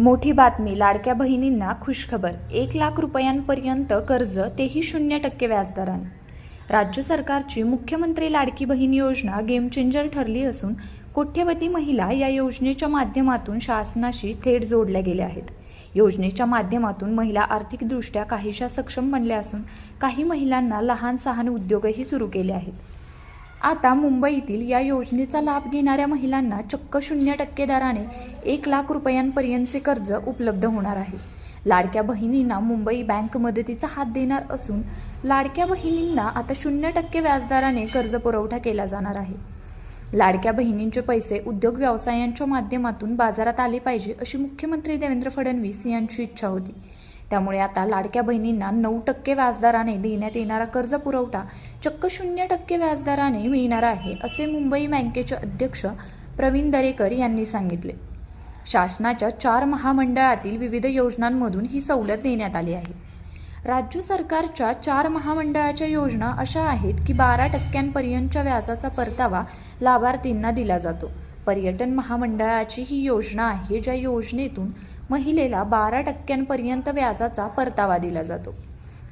मोठी बातमी लाडक्या बहिणींना खुशखबर. एक लाख रुपयांपर्यंत कर्ज तेही शून्य टक्के व्याजदराने. राज्य सरकारची मुख्यमंत्री लाडकी बहीण योजना गेम चेंजर ठरली असून कोट्यवधी महिला या योजनेच्या माध्यमातून शासनाशी थेट जोडल्या गेल्या आहेत. योजनेच्या माध्यमातून महिला आर्थिकदृष्ट्या काहीशा सक्षम बनल्या असून काही महिलांना लहान सहान उद्योगही सुरू केले आहेत. आता मुंबईतील या योजनेचा लाभ घेणाऱ्या महिलांना चक्क शून्य टक्के दराने एक लाख रुपयांपर्यंतचे कर्ज उपलब्ध होणार आहे. लाडक्या बहिणींना मुंबई बँक मदतीचा हात देणार असून लाडक्या बहिणींना आता शून्य टक्के व्याजदराने कर्ज पुरवठा केला जाणार आहे. लाडक्या बहिणींचे पैसे उद्योग व्यवसायांच्या माध्यमातून बाजारात आले पाहिजे अशी मुख्यमंत्री देवेंद्र फडणवीस यांची इच्छा होती. त्यामुळे आता लाडक्या बहिणींना नऊ टक्के व्याजदराने देण्यात येणारा कर्ज पुरवठा चक्क शून्य टक्के व्याजदराने मिळणार आहे असे मुंबई बँकेचे अध्यक्ष प्रवीण दरेकर यांनी सांगितले. शासनाच्या चार महामंडळातील विविध योजनांमधून ही सवलत देण्यात आली आहे. राज्य सरकारच्या चार महामंडळाच्या योजना अशा आहेत की बारा टक्क्यांपर्यंतच्या व्याजाचा परतावा लाभार्थींना दिला जातो. पर्यटन महामंडळाची ही योजना आहे ज्या योजनेतून महिलेला बारा टक्क्यांपर्यंत व्याजाचा परतावा दिला जातो.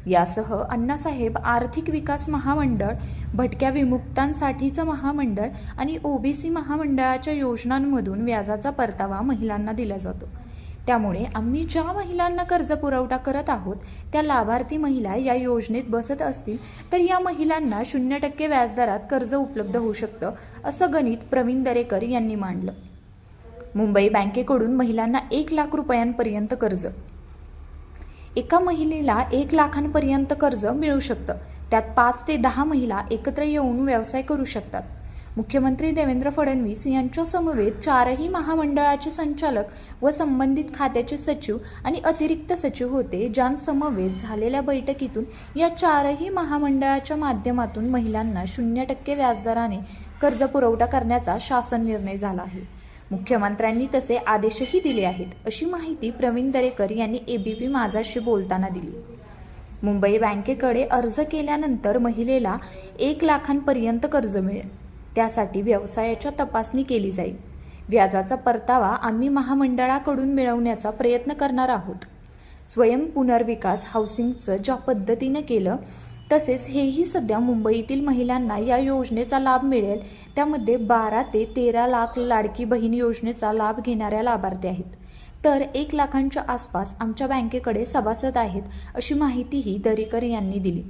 यासह अण्णासाहेब आर्थिक विकास महामंडळ भटक्या विमुक्तांसाठीचं महामंडळ आणि ओबीसी महामंडळाच्या योजनांमधून व्याजाचा परतावा महिलांना दिला जातो. त्यामुळे आम्ही ज्या महिलांना कर्ज पुरवठा करत आहोत त्या लाभार्थी महिला या योजनेत बसत असतील तर या महिलांना शून्य टक्के व्याजदरात कर्ज उपलब्ध होऊ शकतं असं गणित प्रवीण दरेकर यांनी मांडलं. मुंबई बँकेकडून महिलांना एक लाख रुपयांपर्यंत कर्ज. एका महिलेला एक लाखांपर्यंत कर्ज मिळू शकतं. त्यात पाच ते दहा महिला एकत्र येऊन व्यवसाय करू शकतात. मुख्यमंत्री देवेंद्र फडणवीस यांच्यासमवेत चारही महामंडळाचे संचालक व संबंधित खात्याचे सचिव आणि अतिरिक्त सचिव होते ज्यांसमवेत झालेल्या बैठकीतून या चारही महामंडळाच्या माध्यमातून महिलांना शून्य टक्के व्याजदराने कर्ज पुरवठा करण्याचा शासन निर्णय झाला आहे. मुख्यमंत्र्यांनी तसे आदेशही दिले आहेत अशी माहिती प्रवीण दरेकर यांनी एबीपी माझाशी बोलताना दिली. मुंबई बँकेकडे अर्ज केल्यानंतर महिलेला एक लाखांपर्यंत कर्ज मिळेल. त्यासाठी व्यवसायाच्या तपासणी केली जाईल. व्याजाचा परतावा आम्ही महामंडळाकडून मिळवण्याचा प्रयत्न करणार आहोत. स्वयं पुनर्विकास हाऊसिंगचं ज्या पद्धतीनं केलं तसेच हेही सध्या मुंबईतील महिलांना या योजनेचा लाभ मिळेल. त्यामध्ये बारा ते तेरा लाख लाडकी बहीण योजनेचा लाभ घेणाऱ्या लाभार्थी आहेत. तर एक लाखांच्या आसपास आमच्या बँकेकडे सभासद आहेत अशी माहितीही दरेकर यांनी दिली.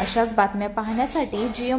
अशाच बातम्या पाहण्यासाठी जी एम